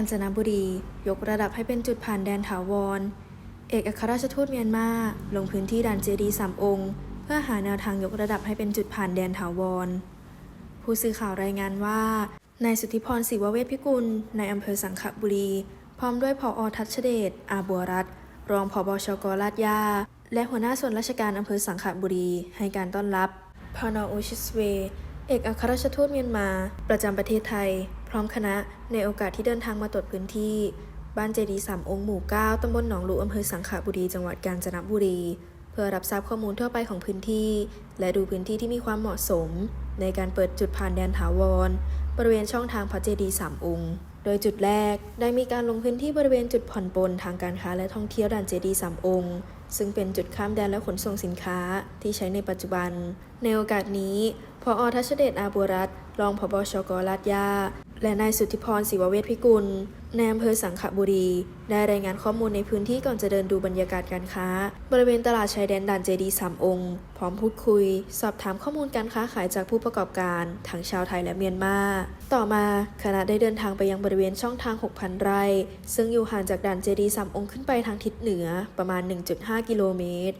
าญจนบุรี ยกระดับให้เป็นจุดผ่านแดนถาวร เอกอัครราชทูตเมียนมาลงพื้นที่ด่านเจดีสามองค์ เพื่อหาแนวทางยกระดับให้เป็นจุดผ่านแดนถาวร ผู้สื่อข่าวรายงานว่านายสุทธิพรศิวเวชพิกุลในอำเภอสังขบุรี พร้อมด้วยผอทัชเดช อาบัวรัตรองผบชกลาดยา และหัวหน้าส่วนราชการอำเภอสังขบุรี ให้การต้อนรับพานอโอชิสเว เอกอัครราชทูตเมียนมา ประจำประเทศไทย พร้อมคณะในโอกาสที่เดินทางมาตรวจพื้นที่ บ้านเจดีสามองค์หมู่ 9ตำบลหนองลูอำเภอสังขบุรี จังหวัดกาญจนบุรี เพื่อรับทราบข้อมูลทั่วไปของพื้นที่ และดูพื้นที่ที่มีความเหมาะสม ในการเปิดจุดผ่านแดนถาวร บริเวณช่องทางพระเจดีสามองค์โดยจุดแรกได้มีการลงพื้นที่บริเวณจุดผ่อนปลนทางการค้าและท่องเที่ยวด่านเจดีสามองค์ ซึ่งเป็นจุดข้ามแดนและขนส่งสินค้าที่ใช้ในปัจจุบัน ในโอกาสนี้ พออทัชเดชอาบัวรัตรองผบชกลาดยา และนายสุทธิพรศิวเวชพิกุลในอำเภอสังขบุรี ได้รายงานข้อมูลในพื้นที่ก่อนจะเดินดูบรรยากาศการค้า บริเวณตลาดชายแดนด่านเจดีสามองค์ พร้อมพูดคุย สอบถามข้อมูลการค้าขายจากผู้ประกอบการทั้งชาวไทยและเมียนมา ต่อมาคณะได้เดินทางไปยังบริเวณช่องทาง 6,000 ไร่ ซึ่งอยู่ห่างจากด่านเจดีสามองค์ขึ้นไปทางทิศเหนือประมาณ 1.5 กิโลเมตร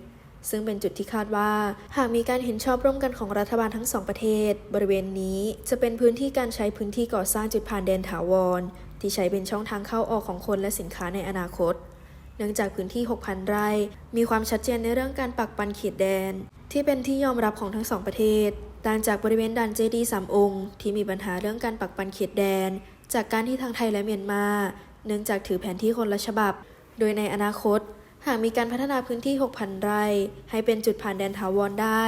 ซึ่งเป็นจุดที่คาดว่า หากมีการเห็นชอบร่วมกันของรัฐบาลทั้งสองประเทศ บริเวณนี้จะเป็นพื้นที่การใช้พื้นที่ก่อสร้างจุดผ่านแดนถาวร ที่ใช้เป็นช่องทางเข้าออกของคนและสินค้าในอนาคต เนื่องจากพื้นที่ 6,000 ไร่ มีความชัดเจนในเรื่องการปักปันเขตแดน ที่เป็นที่ยอมรับของทั้งสองประเทศต่างจากบริเวณด่านเจดีสามองค์ ที่มีปัญหาเรื่องการปักปันเขตแดน จากการที่ทางไทยและเมียนมา เนื่องจากถือแผนที่คนละฉบับ โดยในอนาคต หากมีการพัฒนาพื้นที่ 6,000 ไร่ ให้เป็นจุดผ่านแดนถาวรได้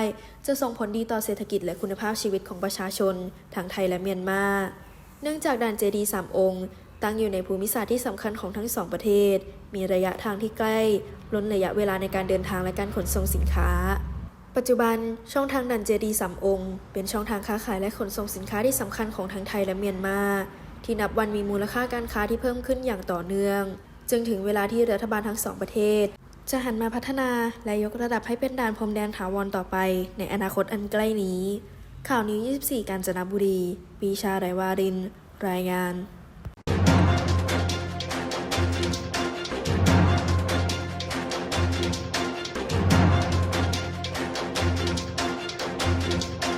จะส่งผลดีต่อเศรษฐกิจและคุณภาพชีวิตของประชาชน ทั้งไทยและเมียนมา เนื่องจากด่านเจดีย์สามองค์ ตั้งอยู่ในภูมิศาสตร์ที่สำคัญของทั้งสองประเทศ มีระยะทางที่ใกล้ลดระยะเวลาในการเดินทางและการขนส่งสินค้า ปัจจุบันช่องทางด่านเจดีย์สามองค์ เป็นช่องทางค้าขายและขนส่งสินค้าที่สำคัญของทั้งไทยและเมียนมา ที่นับวันมีมูลค่าการค้าที่เพิ่มขึ้นอย่างต่อเนื่อง จึงถึงเวลาที่รัฐบาลทั้งสองประเทศ จะหันมาพัฒนาและยกระดับให้เป็นด่านพรมแดนถาวรต่อไป ในอนาคตอันใกล้นี้ ข่าวนี้24 กาญจนบุรีปีชาไรวาริน รายงาน